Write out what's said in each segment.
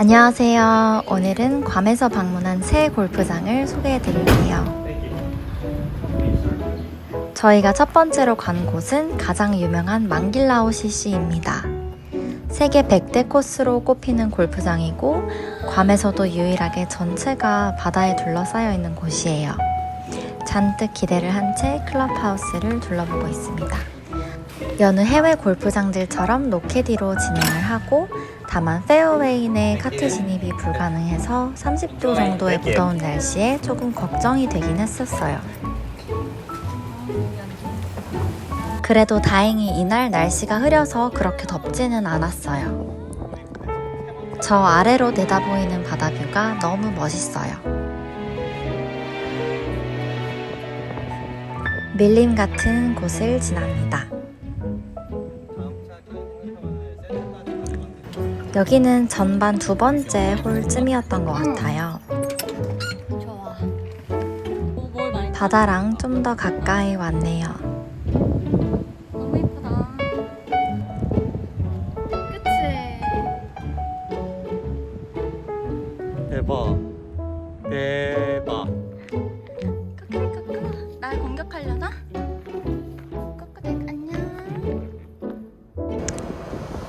안녕하세요. 오늘은 괌에서 방문한 새 골프장을 소개해 드릴게요. 저희가 첫 번째로 간 곳은 가장 유명한 망길라오 CC입니다. 세계 100대 코스로 꼽히는 골프장이고 괌에서도 유일하게 전체가 바다에 둘러싸여 있는 곳이에요. 잔뜩 기대를 한 채 클럽하우스를 둘러보고 있습니다. 여느 해외 골프장들처럼 노캐디로 진행을 하고 다만 페어웨이 내 카트 진입이 불가능해서 30도 정도의 무더운 날씨에 조금 걱정이 되긴 했었어요. 그래도 다행히 이날 날씨가 흐려서 그렇게 덥지는 않았어요. 저 아래로 내다보이는 바다뷰가 너무 멋있어요. 밀림 같은 곳을 지납니다. 여기는 전반 두 번째 홀쯤이었던 것 같아요. 바다랑 좀 더 가까이 왔네요.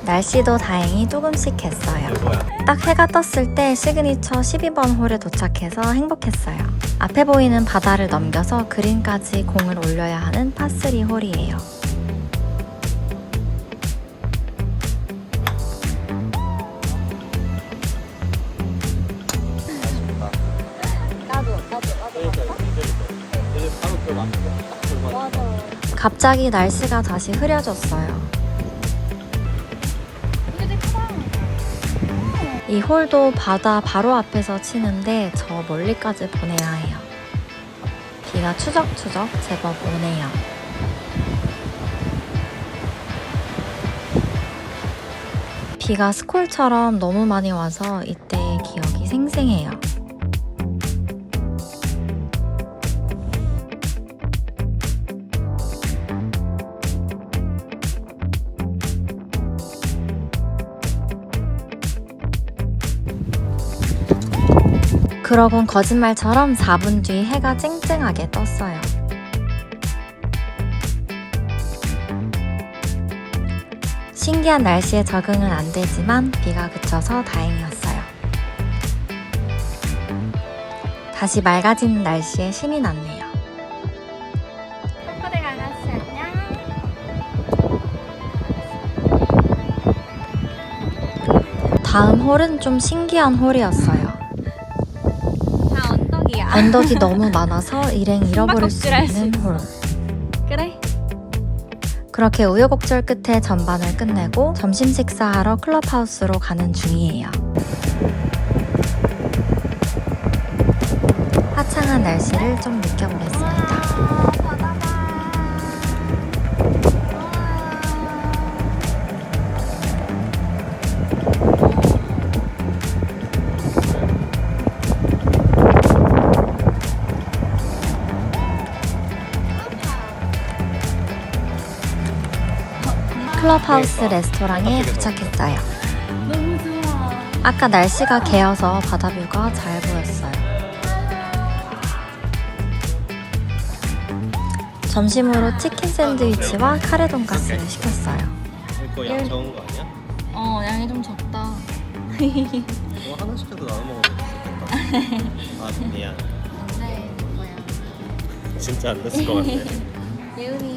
날씨도 다행히 조금씩. 뭐야 딱 해가 떴을 때 시그니처 12번 홀에 도착해서 행복했어요. 앞에 보이는 바다를 넘겨서 그린까지 공을 올려야 하는 파3 홀이에요. 갑자기 날씨가 다시 흐려졌어요. 이 홀도 바다 바로 앞에서 치는데 저 멀리까지 보내야 해요. 비가 추적추적 제법 오네요. 비가 스콜처럼 너무 많이 와서 이때의 기억이 생생해요. 그러곤 거짓말처럼 4분 뒤 해가 쨍쨍하게 떴어요. 신기한 날씨에 적응은 안 되지만 비가 그쳐서 다행이었어요. 다시 맑아지는 날씨에 신이 났네요. 다음 홀은 좀 신기한 홀이었어요. 언덕이 너무 많아서 일행 잃어버릴 수 있는 홀. 그래? 그렇게 우여곡절 끝에 전반을 끝내고 점심 식사하러 클럽하우스로 가는 중이에요. 화창한 날씨를 좀 느껴보겠습니다. 클럽하우스 레스토랑에 도착했어요. 너무 좋아. 아까 날씨가 개어서 바다뷰가 잘 보였어요. 점심으로 치킨 샌드위치와 카레 돈가스를 시켰어요. 이거 양 적은 거 아니야? 어, 양이 좀 적다. 이거 하나 시켜도 나눠 먹어도 좋겠다 아 미안 네, 뭐야. 진짜 안 됐을 것 같네 예은이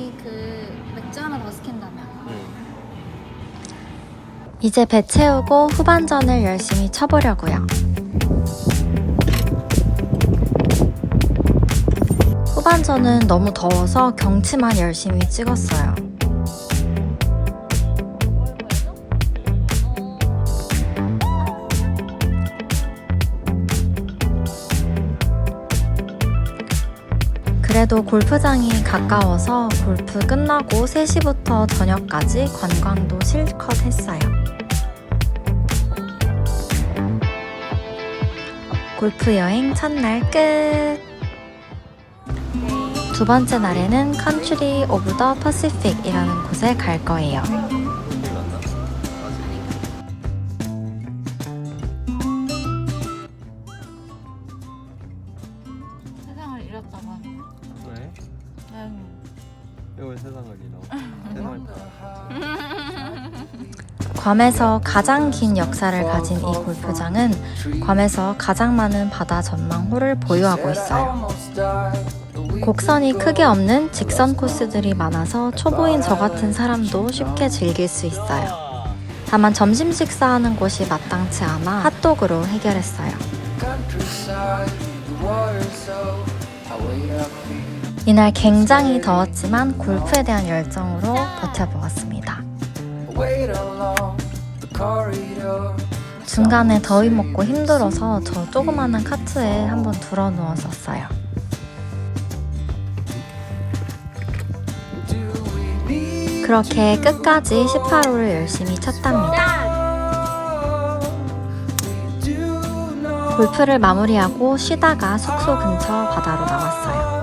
이제 배 채우고 후반전을 열심히 쳐보려고요. 후반전은 너무 더워서 경치만 열심히 찍었어요. 그래도 골프장이 가까워서 골프 끝나고 3시부터 저녁까지 관광도 실컷 했어요. 골프 여행 첫날 끝! 두 번째 날에는 컨츄리 오브 더 퍼시픽이라는 곳에 갈 거예요. 세상을 잃었다가 왜? 왜 세상을 잃어? 세상을 잃어. 괌에서 가장 긴 역사를 가진 이 골프장은 괌에서 가장 많은 바다 전망호를 보유하고 있어요. 곡선이 크게 없는 직선 코스들이 많아서 초보인 저 같은 사람도 쉽게 즐길 수 있어요. 다만 점심 식사하는 곳이 마땅치 않아 핫도그로 해결했어요. 이날 굉장히 더웠지만 골프에 대한 열정으로 버텨보았습니다. 중간에 더위 먹고 힘들어서 저 조그마한 카트에 한번 들어 누웠었어요. 그렇게 끝까지 18호를 열심히 쳤답니다. 골프를 마무리하고 쉬다가 숙소 근처 바다로 나왔어요.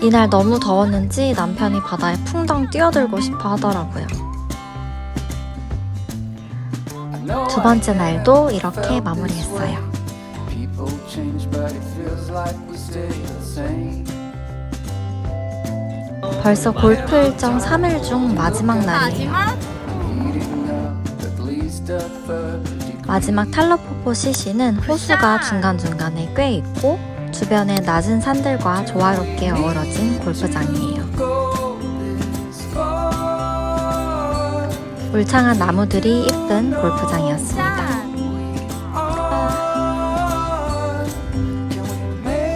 이날 너무 더웠는지 남편이 바다에 풍덩 뛰어들고 싶어 하더라고요. 두 번째 날도 이렇게 마무리했어요. 벌써 골프 일정 3일 중 마지막 날이에요. 마지막 탈러포포 CC는 호수가 중간중간에 꽤 있고 주변에 낮은 산들과 조화롭게 어우러진 골프장이에요. 울창한 나무들이 이쁜 골프장이었습니다.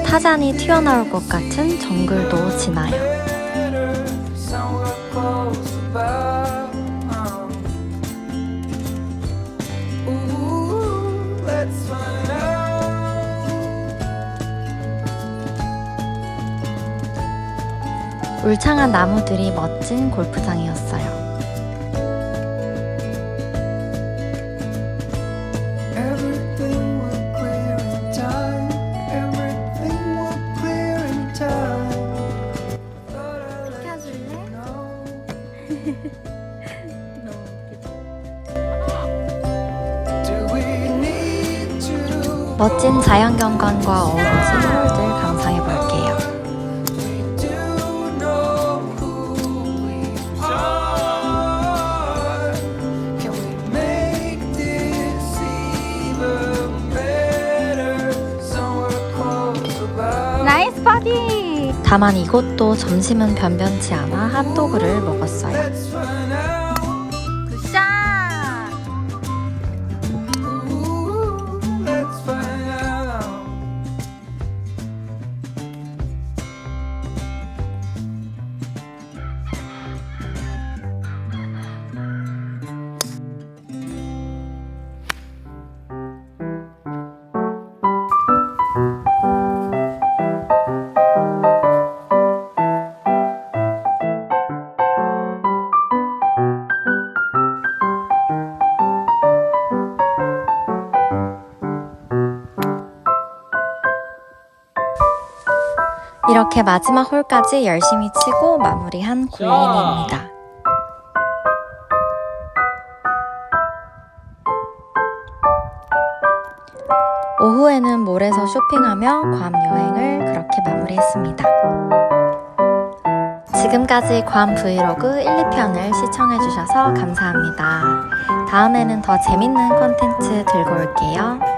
타잔이 튀어나올 것 같은 정글도 지나요. 울창한 나무들이 멋진 골프장이었어요. 멋진 자연경관과 어우러 다만 이곳도 점심은 변변치 않아 핫도그를 먹었어요. 이렇게 마지막 홀까지 열심히 치고 마무리한 굴린입니다. 오후에는 몰에서 쇼핑하며 괌 여행을 그렇게 마무리했습니다. 지금까지 괌 브이로그 1, 2편을 시청해주셔서 감사합니다. 다음에는 더 재밌는 콘텐츠 들고 올게요.